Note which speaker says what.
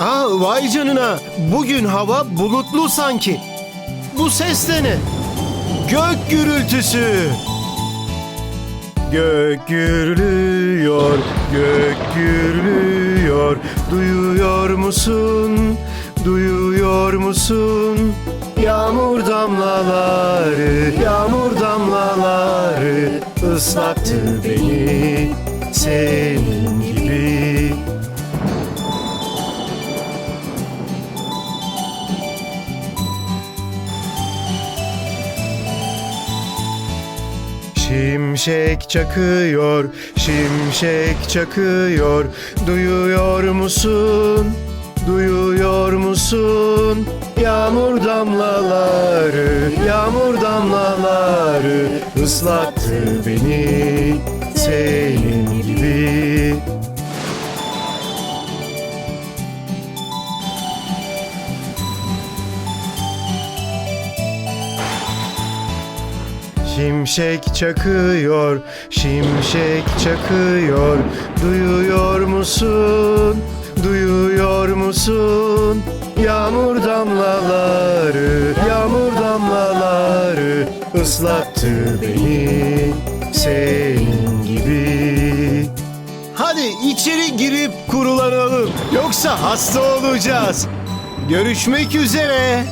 Speaker 1: Aa, vay canına. Bugün hava bulutlu sanki. Bu ses de ne? Gök gürültüsü. Gök gürlüyor, gök gürlüyor. Duyuyor musun? Duyuyor musun? Yağmur damlaları, yağmur damlaları ıslattı beni senin gibi. Şimşek çakıyor, şimşek çakıyor. Duyuyor musun? Duyuyor musun? Yağmur damlaları, yağmur damlaları ıslattı beni senin Şimşek çakıyor, şimşek çakıyor. Duyuyor musun? Duyuyor musun? Yağmur damlaları, yağmur damlaları ıslattı beni senin gibi. Hadi içeri girip kurulanalım. Yoksa hasta olacağız. Görüşmek üzere.